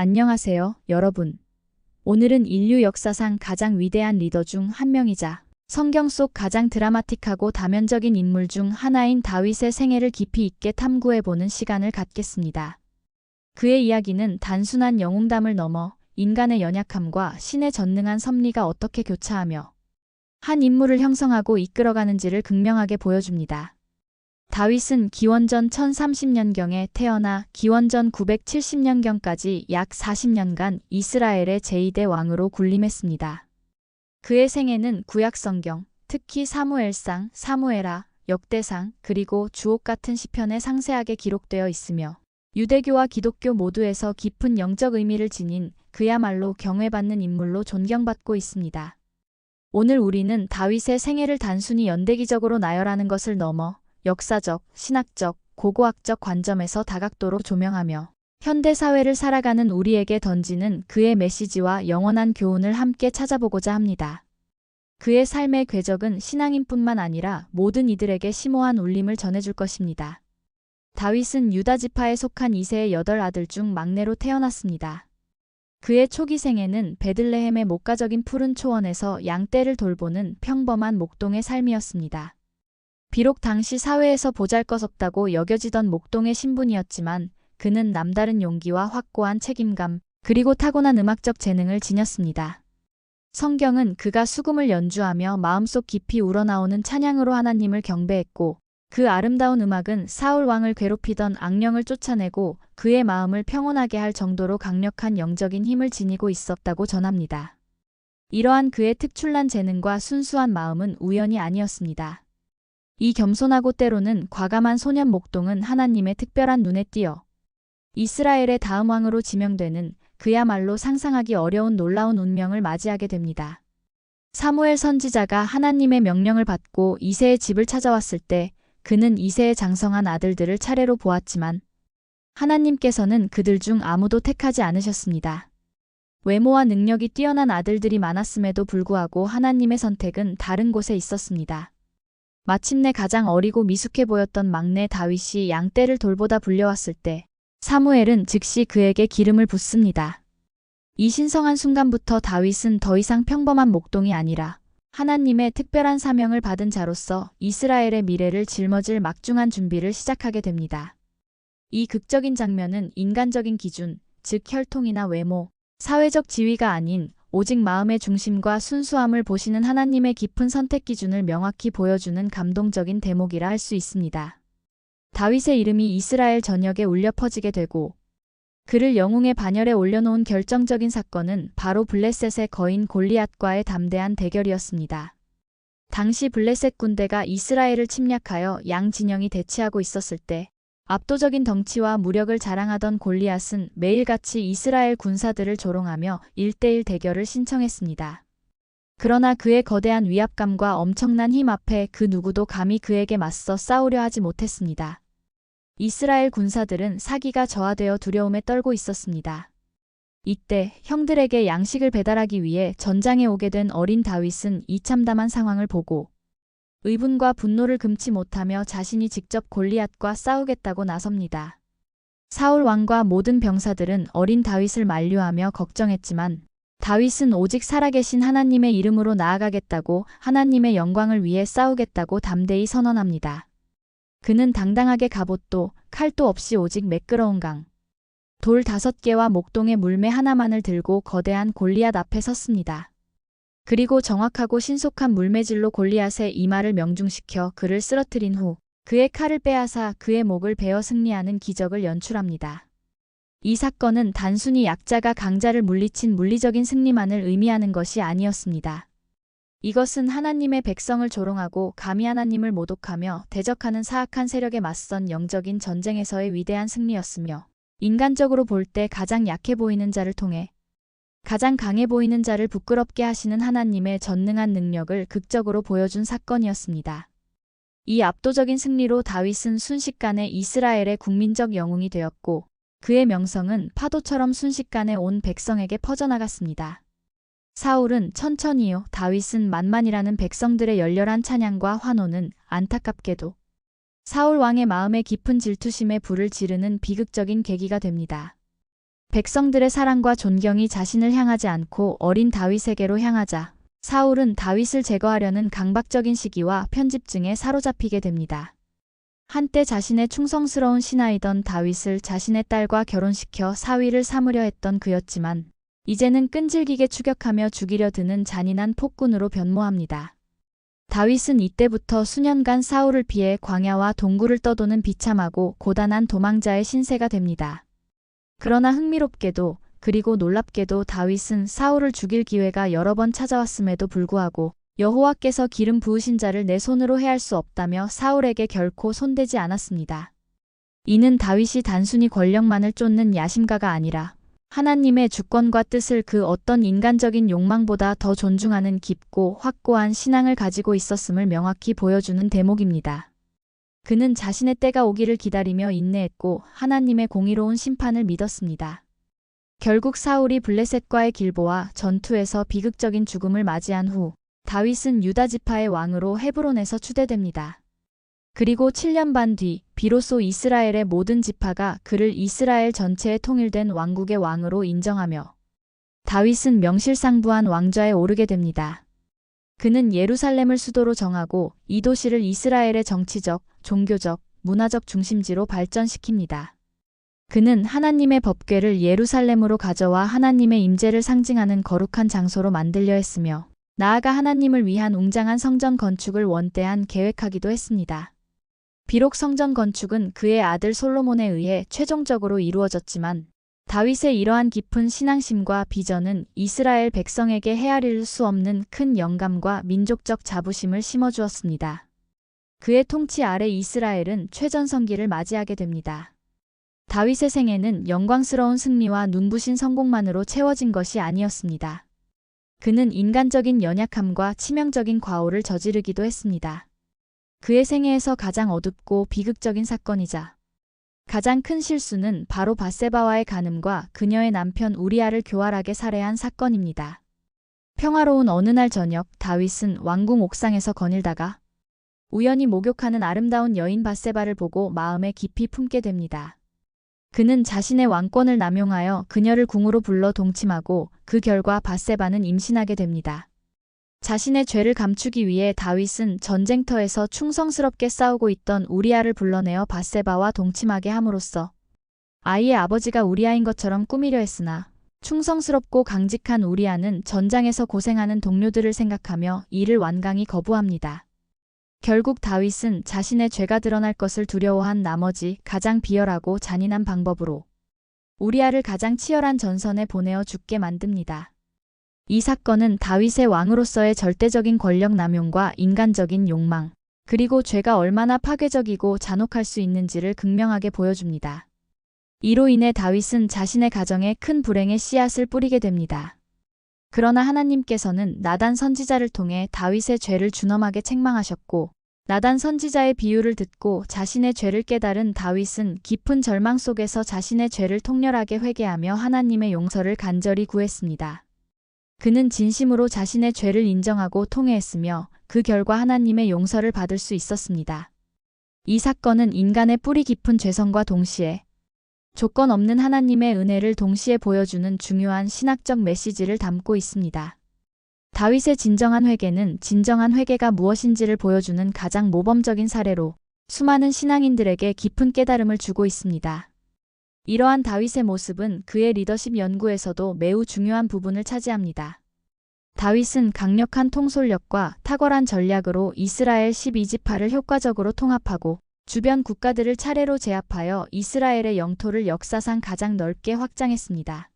안녕하세요, 여러분. 오늘은 인류 역사상 가장 위대한 리더 중 한 명이자 성경 속 가장 드라마틱하고 다면적인 인물 중 하나인 다윗의 생애를 깊이 있게 탐구해보는 시간을 갖겠습니다. 그의 이야기는 단순한 영웅담을 넘어 인간의 연약함과 신의 전능한 섭리가 어떻게 교차하며 한 인물을 형성하고 이끌어가는지를 극명하게 보여줍니다. 다윗은 기원전 1030년경에 태어나 기원전 970년경까지 약 40년간 이스라엘의 제2대 왕으로 군림했습니다. 그의 생애는 구약 성경, 특히 사무엘상, 사무엘하, 역대상, 그리고 주옥 같은 시편에 상세하게 기록되어 있으며 유대교와 기독교 모두에서 깊은 영적 의미를 지닌 그야말로 경외받는 인물로 존경받고 있습니다. 오늘 우리는 다윗의 생애를 단순히 연대기적으로 나열하는 것을 넘어 역사적, 신학적, 고고학적 관점에서 다각도로 조명하며 현대 사회를 살아가는 우리에게 던지는 그의 메시지와 영원한 교훈을 함께 찾아보고자 합니다. 그의 삶의 궤적은 신앙인뿐만 아니라 모든 이들에게 심오한 울림을 전해줄 것입니다. 다윗은 유다 지파에 속한 이세의 여덟 아들 중 막내로 태어났습니다. 그의 초기 생애는 베들레헴의 목가적인 푸른 초원에서 양떼를 돌보는 평범한 목동의 삶이었습니다. 비록 당시 사회에서 보잘것없다고 여겨지던 목동의 신분이었지만 그는 남다른 용기와 확고한 책임감, 그리고 타고난 음악적 재능을 지녔습니다. 성경은 그가 수금을 연주하며 마음속 깊이 우러나오는 찬양으로 하나님을 경배했고 그 아름다운 음악은 사울 왕을 괴롭히던 악령을 쫓아내고 그의 마음을 평온하게 할 정도로 강력한 영적인 힘을 지니고 있었다고 전합니다. 이러한 그의 특출난 재능과 순수한 마음은 우연이 아니었습니다. 이 겸손하고 때로는 과감한 소년 목동은 하나님의 특별한 눈에 띄어 이스라엘의 다음 왕으로 지명되는 그야말로 상상하기 어려운 놀라운 운명을 맞이하게 됩니다. 사무엘 선지자가 하나님의 명령을 받고 이세의 집을 찾아왔을 때 그는 이세의 장성한 아들들을 차례로 보았지만 하나님께서는 그들 중 아무도 택하지 않으셨습니다. 외모와 능력이 뛰어난 아들들이 많았음에도 불구하고 하나님의 선택은 다른 곳에 있었습니다. 마침내 가장 어리고 미숙해 보였던 막내 다윗이 양떼를 돌보다 불려왔을 때 사무엘은 즉시 그에게 기름을 붓습니다. 이 신성한 순간부터 다윗은 더 이상 평범한 목동이 아니라 하나님의 특별한 사명을 받은 자로서 이스라엘의 미래를 짊어질 막중한 준비를 시작하게 됩니다. 이 극적인 장면은 인간적인 기준, 즉 혈통이나 외모, 사회적 지위가 아닌 오직 마음의 중심과 순수함을 보시는 하나님의 깊은 선택 기준을 명확히 보여주는 감동적인 대목이라 할 수 있습니다. 다윗의 이름이 이스라엘 전역에 울려 퍼지게 되고 그를 영웅의 반열에 올려놓은 결정적인 사건은 바로 블레셋의 거인 골리앗과의 담대한 대결이었습니다. 당시 블레셋 군대가 이스라엘을 침략하여 양 진영이 대치하고 있었을 때 압도적인 덩치와 무력을 자랑하던 골리앗은 매일같이 이스라엘 군사들을 조롱하며 1대1 대결을 신청했습니다. 그러나 그의 거대한 위압감과 엄청난 힘 앞에 그 누구도 감히 그에게 맞서 싸우려 하지 못했습니다. 이스라엘 군사들은 사기가 저하되어 두려움에 떨고 있었습니다. 이때 형들에게 양식을 배달하기 위해 전장에 오게 된 어린 다윗은 이 참담한 상황을 보고 의분과 분노를 금치 못하며 자신이 직접 골리앗과 싸우겠다고 나섭니다. 사울 왕과 모든 병사들은 어린 다윗을 만류하며 걱정했지만 다윗은 오직 살아계신 하나님의 이름으로 나아가겠다고 하나님의 영광을 위해 싸우겠다고 담대히 선언합니다. 그는 당당하게 갑옷도 칼도 없이 오직 매끄러운 강. 돌 다섯 개와 목동의 물매 하나만을 들고 거대한 골리앗 앞에 섰습니다. 그리고 정확하고 신속한 물매질로 골리앗의 이마를 명중시켜 그를 쓰러뜨린 후 그의 칼을 빼앗아 그의 목을 베어 승리하는 기적을 연출합니다. 이 사건은 단순히 약자가 강자를 물리친 물리적인 승리만을 의미하는 것이 아니었습니다. 이것은 하나님의 백성을 조롱하고 감히 하나님을 모독하며 대적하는 사악한 세력에 맞선 영적인 전쟁에서의 위대한 승리였으며 인간적으로 볼 때 가장 약해 보이는 자를 통해 가장 강해 보이는 자를 부끄럽게 하시는 하나님의 전능한 능력을 극적으로 보여준 사건이었습니다. 이 압도적인 승리로 다윗은 순식간에 이스라엘의 국민적 영웅이 되었고 그의 명성은 파도처럼 순식간에 온 백성에게 퍼져나갔습니다. 사울은 천천히요, 다윗은 만만이라는 백성들의 열렬한 찬양과 환호는 안타깝게도 사울 왕의 마음에 깊은 질투심에 불을 지르는 비극적인 계기가 됩니다. 백성들의 사랑과 존경이 자신을 향하지 않고 어린 다윗에게로 향하자 사울은 다윗을 제거하려는 강박적인 시기와 편집증에 사로잡히게 됩니다. 한때 자신의 충성스러운 신하이던 다윗을 자신의 딸과 결혼시켜 사위를 삼으려 했던 그였지만 이제는 끈질기게 추격하며 죽이려 드는 잔인한 폭군으로 변모합니다. 다윗은 이때부터 수년간 사울을 피해 광야와 동굴을 떠도는 비참하고 고단한 도망자의 신세가 됩니다. 그러나 흥미롭게도 그리고 놀랍게도 다윗은 사울을 죽일 기회가 여러 번 찾아왔음에도 불구하고 여호와께서 기름 부으신 자를 내 손으로 해할 수 없다며 사울에게 결코 손대지 않았습니다. 이는 다윗이 단순히 권력만을 쫓는 야심가가 아니라 하나님의 주권과 뜻을 그 어떤 인간적인 욕망보다 더 존중하는 깊고 확고한 신앙을 가지고 있었음을 명확히 보여주는 대목입니다. 그는 자신의 때가 오기를 기다리며 인내했고 하나님의 공의로운 심판을 믿었습니다. 결국 사울이 블레셋과의 길보와 전투에서 비극적인 죽음을 맞이한 후 다윗은 유다 지파의 왕으로 헤브론에서 추대됩니다. 그리고 7년 반 뒤 비로소 이스라엘의 모든 지파가 그를 이스라엘 전체에 통일된 왕국의 왕으로 인정하며 다윗은 명실상부한 왕좌에 오르게 됩니다. 그는 예루살렘을 수도로 정하고 이 도시를 이스라엘의 정치적, 종교적, 문화적 중심지로 발전시킵니다. 그는 하나님의 법궤를 예루살렘으로 가져와 하나님의 임재를 상징하는 거룩한 장소로 만들려 했으며 나아가 하나님을 위한 웅장한 성전 건축을 원대한 계획하기도 했습니다. 비록 성전 건축은 그의 아들 솔로몬에 의해 최종적으로 이루어졌지만 다윗의 이러한 깊은 신앙심과 비전은 이스라엘 백성에게 헤아릴 수 없는 큰 영감과 민족적 자부심을 심어주었습니다. 그의 통치 아래 이스라엘은 최전성기를 맞이하게 됩니다. 다윗의 생애는 영광스러운 승리와 눈부신 성공만으로 채워진 것이 아니었습니다. 그는 인간적인 연약함과 치명적인 과오를 저지르기도 했습니다. 그의 생애에서 가장 어둡고 비극적인 사건이자 가장 큰 실수는 바로 바세바와의 간음과 그녀의 남편 우리아를 교활하게 살해한 사건입니다. 평화로운 어느 날 저녁 다윗은 왕궁 옥상에서 거닐다가 우연히 목욕하는 아름다운 여인 바세바를 보고 마음에 깊이 품게 됩니다. 그는 자신의 왕권을 남용하여 그녀를 궁으로 불러 동침하고 그 결과 바세바는 임신하게 됩니다. 자신의 죄를 감추기 위해 다윗은 전쟁터에서 충성스럽게 싸우고 있던 우리아를 불러내어 바세바와 동침하게 함으로써 아이의 아버지가 우리아인 것처럼 꾸미려 했으나 충성스럽고 강직한 우리아는 전장에서 고생하는 동료들을 생각하며 이를 완강히 거부합니다. 결국 다윗은 자신의 죄가 드러날 것을 두려워한 나머지 가장 비열하고 잔인한 방법으로 우리아를 가장 치열한 전선에 보내어 죽게 만듭니다. 이 사건은 다윗의 왕으로서의 절대적인 권력 남용과 인간적인 욕망, 그리고 죄가 얼마나 파괴적이고 잔혹할 수 있는지를 극명하게 보여줍니다. 이로 인해 다윗은 자신의 가정에 큰 불행의 씨앗을 뿌리게 됩니다. 그러나 하나님께서는 나단 선지자를 통해 다윗의 죄를 준엄하게 책망하셨고 나단 선지자의 비유를 듣고 자신의 죄를 깨달은 다윗은 깊은 절망 속에서 자신의 죄를 통렬하게 회개하며 하나님의 용서를 간절히 구했습니다. 그는 진심으로 자신의 죄를 인정하고 통회했으며 그 결과 하나님의 용서를 받을 수 있었습니다. 이 사건은 인간의 뿌리 깊은 죄성과 동시에 조건 없는 하나님의 은혜를 동시에 보여주는 중요한 신학적 메시지를 담고 있습니다. 다윗의 진정한 회개는 진정한 회개가 무엇인지를 보여주는 가장 모범적인 사례로 수많은 신앙인들에게 깊은 깨달음을 주고 있습니다. 이러한 다윗의 모습은 그의 리더십 연구에서도 매우 중요한 부분을 차지합니다. 다윗은 강력한 통솔력과 탁월한 전략으로 이스라엘 12지파를 효과적으로 통합하고 주변 국가들을 차례로 제압하여 이스라엘의 영토를 역사상 가장 넓게 확장했습니다.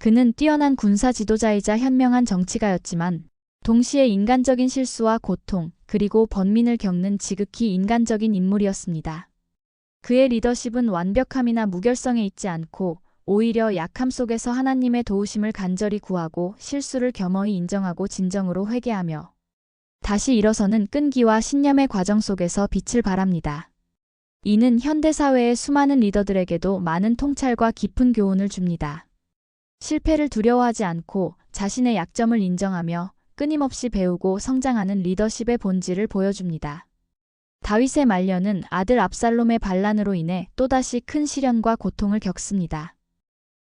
그는 뛰어난 군사 지도자이자 현명한 정치가였지만 동시에 인간적인 실수와 고통, 그리고 번민을 겪는 지극히 인간적인 인물이었습니다. 그의 리더십은 완벽함이나 무결성에 있지 않고 오히려 약함 속에서 하나님의 도우심을 간절히 구하고 실수를 겸허히 인정하고 진정으로 회개하며 다시 일어서는 끈기와 신념의 과정 속에서 빛을 발합니다. 이는 현대사회의 수많은 리더들에게도 많은 통찰과 깊은 교훈을 줍니다. 실패를 두려워하지 않고 자신의 약점을 인정하며 끊임없이 배우고 성장하는 리더십의 본질을 보여줍니다. 다윗의 말년은 아들 압살롬의 반란으로 인해 또다시 큰 시련과 고통을 겪습니다.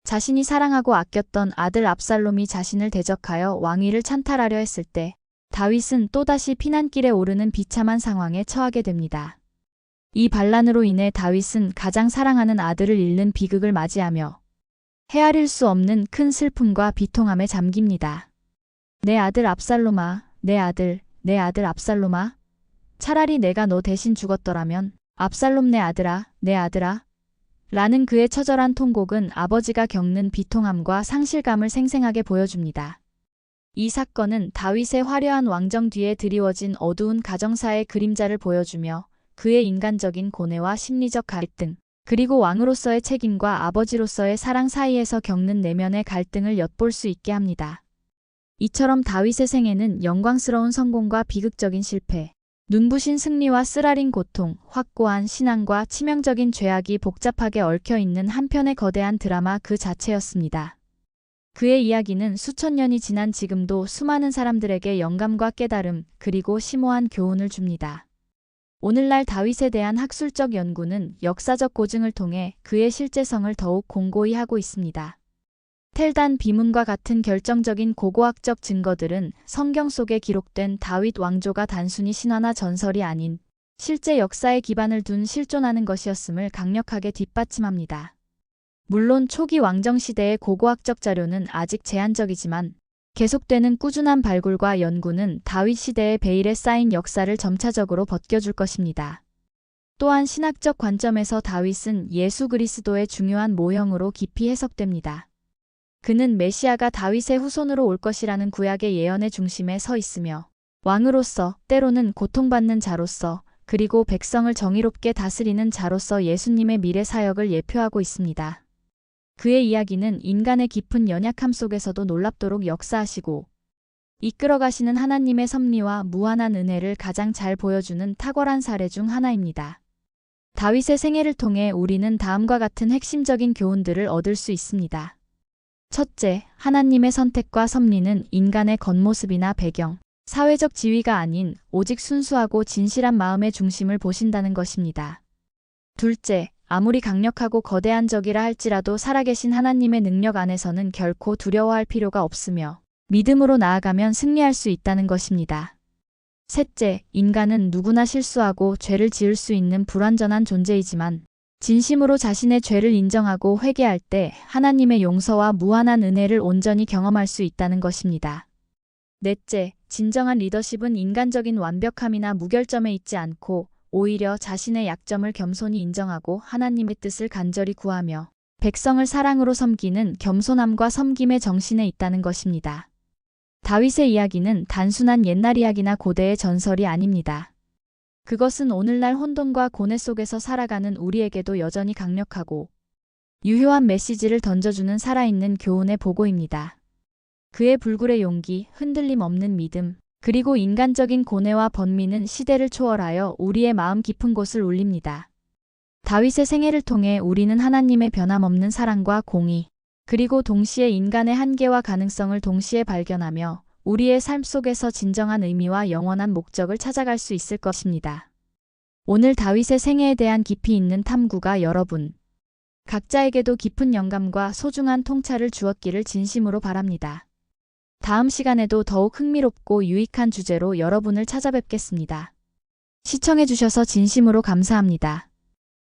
자신이 사랑하고 아꼈던 아들 압살롬이 자신을 대적하여 왕위를 찬탈하려 했을 때 다윗은 또다시 피난길에 오르는 비참한 상황에 처하게 됩니다. 이 반란으로 인해 다윗은 가장 사랑하는 아들을 잃는 비극을 맞이하며 헤아릴 수 없는 큰 슬픔과 비통함에 잠깁니다. 내 아들 압살롬아, 내 아들, 내 아들 압살롬아. 차라리 내가 너 대신 죽었더라면 압살롬 내 아들아, 내 아들아. 라는 그의 처절한 통곡은 아버지가 겪는 비통함과 상실감을 생생하게 보여줍니다. 이 사건은 다윗의 화려한 왕정 뒤에 드리워진 어두운 가정사의 그림자를 보여주며 그의 인간적인 고뇌와 심리적 갈등, 그리고 왕으로서의 책임과 아버지로서의 사랑 사이에서 겪는 내면의 갈등을 엿볼 수 있게 합니다. 이처럼 다윗의 생애는 영광스러운 성공과 비극적인 실패, 눈부신 승리와 쓰라린 고통, 확고한 신앙과 치명적인 죄악이 복잡하게 얽혀 있는 한편의 거대한 드라마 그 자체였습니다. 그의 이야기는 수천 년이 지난 지금도 수많은 사람들에게 영감과 깨달음, 그리고 심오한 교훈을 줍니다. 오늘날 다윗에 대한 학술적 연구는 역사적 고증을 통해 그의 실제성을 더욱 공고히 하고 있습니다. 텔단 비문과 같은 결정적인 고고학적 증거들은 성경 속에 기록된 다윗 왕조가 단순히 신화나 전설이 아닌 실제 역사에 기반을 둔 실존하는 것이었음을 강력하게 뒷받침합니다. 물론 초기 왕정 시대의 고고학적 자료는 아직 제한적이지만 계속되는 꾸준한 발굴과 연구는 다윗 시대의 베일에 쌓인 역사를 점차적으로 벗겨줄 것입니다. 또한 신학적 관점에서 다윗은 예수 그리스도의 중요한 모형으로 깊이 해석됩니다. 그는 메시아가 다윗의 후손으로 올 것이라는 구약의 예언의 중심에 서 있으며 왕으로서 때로는 고통받는 자로서 그리고 백성을 정의롭게 다스리는 자로서 예수님의 미래 사역을 예표하고 있습니다. 그의 이야기는 인간의 깊은 연약함 속에서도 놀랍도록 역사하시고 이끌어가시는 하나님의 섭리와 무한한 은혜를 가장 잘 보여주는 탁월한 사례 중 하나입니다. 다윗의 생애를 통해 우리는 다음과 같은 핵심적인 교훈들을 얻을 수 있습니다. 첫째, 하나님의 선택과 섭리는 인간의 겉모습이나 배경, 사회적 지위가 아닌 오직 순수하고 진실한 마음의 중심을 보신다는 것입니다. 둘째, 아무리 강력하고 거대한 적이라 할지라도 살아계신 하나님의 능력 안에서는 결코 두려워할 필요가 없으며 믿음으로 나아가면 승리할 수 있다는 것입니다. 셋째, 인간은 누구나 실수하고 죄를 지을 수 있는 불완전한 존재이지만 진심으로 자신의 죄를 인정하고 회개할 때 하나님의 용서와 무한한 은혜를 온전히 경험할 수 있다는 것입니다. 넷째, 진정한 리더십은 인간적인 완벽함이나 무결점에 있지 않고 오히려 자신의 약점을 겸손히 인정하고 하나님의 뜻을 간절히 구하며 백성을 사랑으로 섬기는 겸손함과 섬김의 정신에 있다는 것입니다. 다윗의 이야기는 단순한 옛날 이야기나 고대의 전설이 아닙니다. 그것은 오늘날 혼돈과 고뇌 속에서 살아가는 우리에게도 여전히 강력하고 유효한 메시지를 던져주는 살아있는 교훈의 보고입니다. 그의 불굴의 용기, 흔들림 없는 믿음, 그리고 인간적인 고뇌와 번민은 시대를 초월하여 우리의 마음 깊은 곳을 울립니다. 다윗의 생애를 통해 우리는 하나님의 변함없는 사랑과 공의, 그리고 동시에 인간의 한계와 가능성을 동시에 발견하며 우리의 삶 속에서 진정한 의미와 영원한 목적을 찾아갈 수 있을 것입니다. 오늘 다윗의 생애에 대한 깊이 있는 탐구가 여러분, 각자에게도 깊은 영감과 소중한 통찰을 주었기를 진심으로 바랍니다. 다음 시간에도 더욱 흥미롭고 유익한 주제로 여러분을 찾아뵙겠습니다. 시청해주셔서 진심으로 감사합니다.